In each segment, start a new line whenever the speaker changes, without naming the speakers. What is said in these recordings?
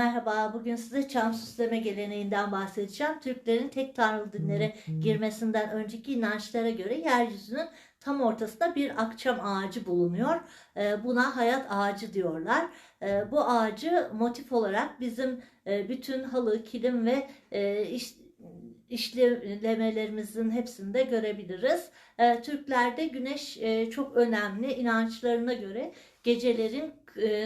Merhaba, bugün size çam süsleme geleneğinden bahsedeceğim. Türklerin tek tanrılı dinlere girmesinden önceki inançlara göre yeryüzünün tam ortasında bir akçam ağacı bulunuyor. Ee, Buna hayat ağacı diyorlar. Ee, Bu ağacı motif olarak bizim e, bütün halı, kilim ve e, iş, işlemelerimizin hepsinde görebiliriz. Ee, Türklerde güneş e, çok önemli. İnançlarına göre gecelerin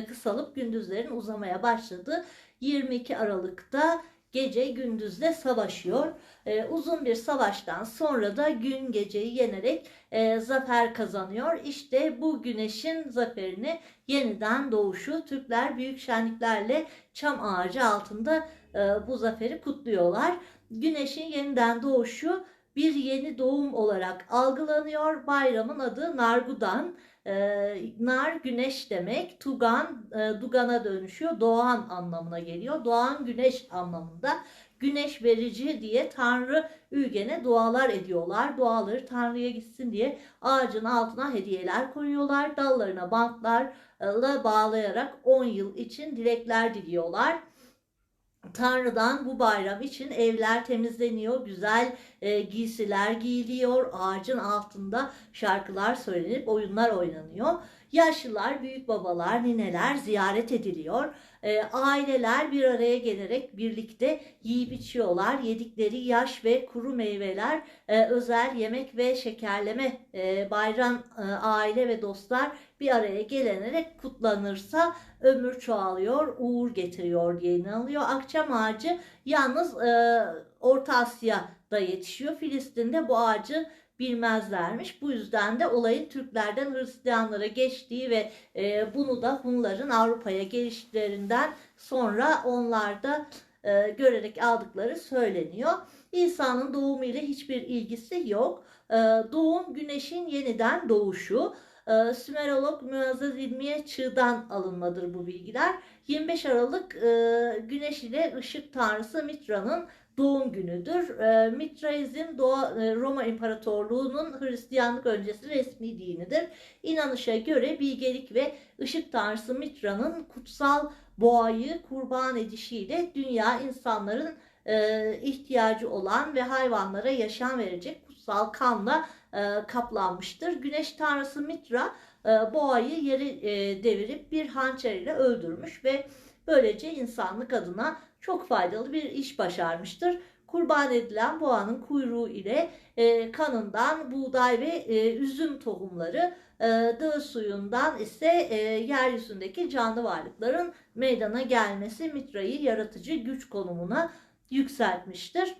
kısalıp gündüzlerin uzamaya başladı. 22 Aralık'ta gece gündüzle savaşıyor. E, uzun bir savaştan sonra da gün geceyi yenerek e, zafer kazanıyor. İşte bu güneşin zaferini yeniden doğuşu Türkler büyük şenliklerle çam ağacı altında e, bu zaferi kutluyorlar. Güneşin yeniden doğuşu bir yeni doğum olarak algılanıyor. Bayramın adı Nargudan. Ee, nar güneş demek. Tugan e, dugana dönüşüyor. Doğan anlamına geliyor. Doğan güneş anlamında. Güneş verici diye Tanrı Ülgen'e dualar ediyorlar. Duaları Tanrı'ya gitsin diye ağacın altına hediyeler koyuyorlar. Dallarına bantlarla bağlayarak 10 yıl için dilekler diliyorlar. Tanrı'dan bu bayram için evler temizleniyor, güzel e, giysiler giyiliyor, ağacın altında şarkılar söylenip oyunlar oynanıyor. Yaşlılar, büyük babalar, nineler ziyaret ediliyor. E, aileler bir araya gelerek birlikte yiyip içiyorlar. Yedikleri yaş ve kuru meyveler, e, özel yemek ve şekerleme e, bayram e, aile ve dostlar bir araya gelenerek kutlanırsa ömür çoğalıyor, uğur getiriyor diye inanılıyor. Akçam ağacı yalnız e, Orta Asya'da yetişiyor. Filistin'de bu ağacı bilmezlermiş. Bu yüzden de olayın Türklerden Hristiyanlara geçtiği ve e, bunu da Hunların Avrupa'ya gelişlerinden sonra onlarda e, görerek aldıkları söyleniyor. İsa'nın doğumu ile hiçbir ilgisi yok. E, doğum güneşin yeniden doğuşu. E, Sümerolog Muazzez İlmiye Çığ'dan alınmadır bu bilgiler. 25 Aralık e, güneş ile ışık tanrısı Mitra'nın doğum günüdür. E, Mitraizm e, Roma İmparatorluğu'nun Hristiyanlık öncesi resmi dinidir. İnanışa göre bilgelik ve ışık tanrısı Mitra'nın kutsal boğayı kurban edişiyle dünya insanların e, ihtiyacı olan ve hayvanlara yaşam verecek kutsal kanla e, kaplanmıştır. Güneş tanrısı Mitra e, boğayı yere devirip bir hançer ile öldürmüş ve böylece insanlık adına çok faydalı bir iş başarmıştır. Kurban edilen boğanın kuyruğu ile e, kanından buğday ve e, üzüm tohumları, e, dağ suyundan ise e, yeryüzündeki canlı varlıkların meydana gelmesi Mitra'yı yaratıcı güç konumuna yükseltmiştir.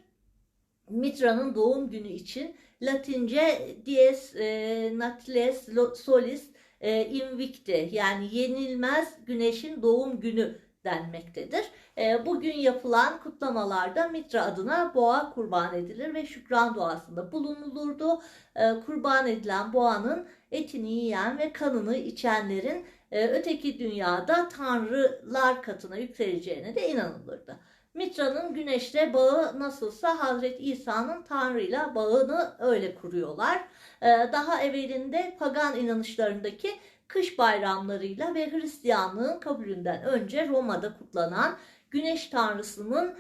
Mitra'nın doğum günü için Latince dies e, natiles solis e, invicti yani yenilmez güneşin doğum günü denmektedir. E, bugün yapılan kutlamalarda Mitra adına boğa kurban edilir ve şükran duasında bulunulurdu. E, kurban edilen boğanın etini yiyen ve kanını içenlerin e, öteki dünyada tanrılar katına yükseleceğine de inanılırdı. Mitra'nın güneşle bağı nasılsa Hazreti İsa'nın Tanrı'yla bağını öyle kuruyorlar. Daha evvelinde pagan inanışlarındaki kış bayramlarıyla ve Hristiyanlığın kabulünden önce Roma'da kutlanan Güneş Tanrısı'nın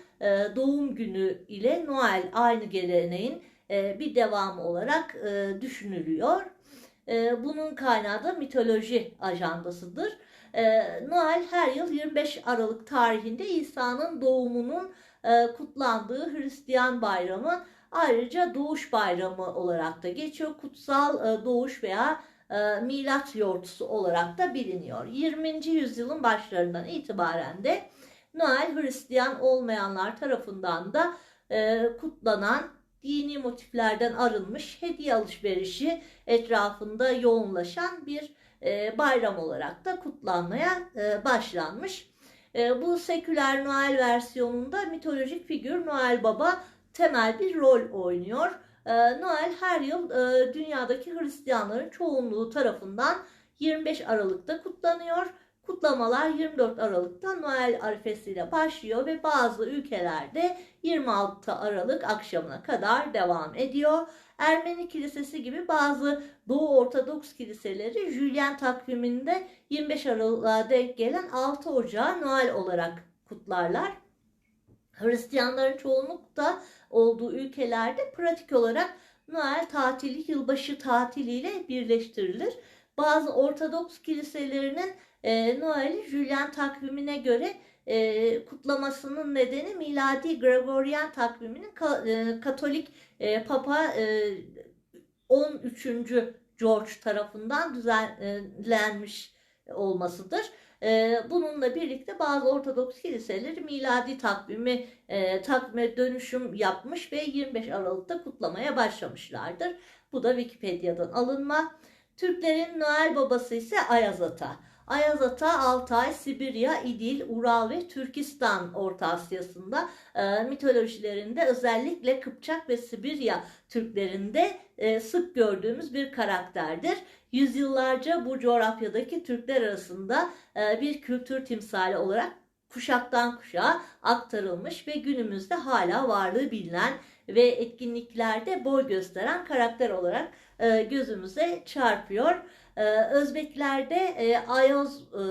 doğum günü ile Noel aynı geleneğin bir devamı olarak düşünülüyor. Bunun kaynağı da mitoloji ajandasıdır. Noel her yıl 25 Aralık tarihinde İsa'nın doğumunun kutlandığı Hristiyan bayramı ayrıca doğuş bayramı olarak da geçiyor. Kutsal doğuş veya milat yortusu olarak da biliniyor. 20. yüzyılın başlarından itibaren de Noel Hristiyan olmayanlar tarafından da kutlanan dini motiflerden arınmış hediye alışverişi etrafında yoğunlaşan bir bayram olarak da kutlanmaya başlanmış. Bu seküler Noel versiyonunda mitolojik figür Noel Baba temel bir rol oynuyor. Noel her yıl dünyadaki Hristiyanların çoğunluğu tarafından 25 Aralık'ta kutlanıyor. Kutlamalar 24 Aralık'ta Noel arifesiyle başlıyor ve bazı ülkelerde 26 Aralık akşamına kadar devam ediyor. Ermeni kilisesi gibi bazı Doğu Ortodoks kiliseleri Julian takviminde 25 Aralık'a denk gelen 6 Ocağı Noel olarak kutlarlar. Hristiyanların çoğunlukta olduğu ülkelerde pratik olarak Noel tatili yılbaşı tatiliyle birleştirilir. Bazı Ortodoks kiliselerinin e, Noel'i Julian takvimine göre e, kutlamasının nedeni miladi Gregorian takviminin ka- e, Katolik e, Papa e, 13. George tarafından düzenlenmiş olmasıdır. E, bununla birlikte bazı Ortodoks kiliseleri miladi takvimi e, takvime dönüşüm yapmış ve 25 Aralık'ta kutlamaya başlamışlardır. Bu da Wikipedia'dan alınma. Türklerin Noel babası ise Ayaz Ata. Ayaz Ata Altay, Sibirya, İdil, Ural ve Türkistan Orta Asya'sında e, mitolojilerinde özellikle Kıpçak ve Sibirya Türklerinde e, sık gördüğümüz bir karakterdir. Yüzyıllarca bu coğrafyadaki Türkler arasında e, bir kültür timsali olarak kuşaktan kuşağa aktarılmış ve günümüzde hala varlığı bilinen ve etkinliklerde boy gösteren karakter olarak e, gözümüze çarpıyor. E, Özbeklerde e, Ayoz e,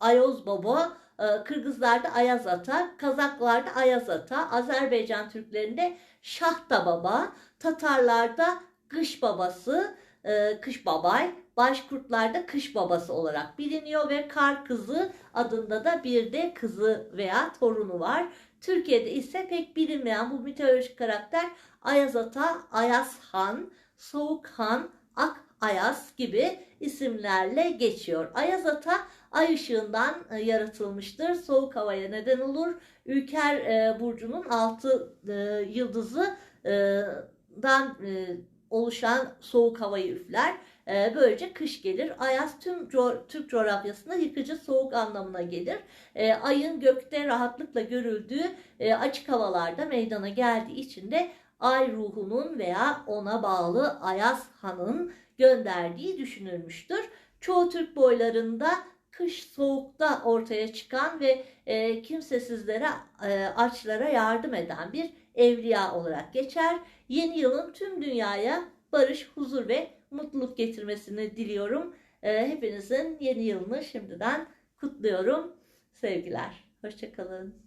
Ayoz Baba, e, Kırgızlarda Ayaz Ata, Kazaklarda Ayaz Ata, Azerbaycan Türklerinde Şahta Baba, Tatarlarda Kış Babası, Kış Babay, Başkurtlarda Kış Babası olarak biliniyor ve Kar Kızı adında da bir de kızı veya torunu var. Türkiye'de ise pek bilinmeyen bu mitolojik karakter Ayaz Ata, Ayaz Han, Soğuk Han, Ak Ayaz gibi isimlerle geçiyor. Ayaz Ata ay ışığından e, yaratılmıştır. Soğuk havaya neden olur. Ülker e, burcunun altı e, e, oluşan soğuk havayı üfler. Böylece kış gelir. Ayaz tüm co- Türk coğrafyasında yıkıcı soğuk anlamına gelir. E, ayın gökte rahatlıkla görüldüğü e, açık havalarda meydana geldiği için de ay ruhunun veya ona bağlı Ayaz Han'ın gönderdiği düşünülmüştür. Çoğu Türk boylarında kış soğukta ortaya çıkan ve e, kimsesizlere, e, açlara yardım eden bir evliya olarak geçer. Yeni yılın tüm dünyaya barış, huzur ve mutluluk getirmesini diliyorum. E, hepinizin yeni yılını şimdiden kutluyorum. Sevgiler. Hoşçakalın.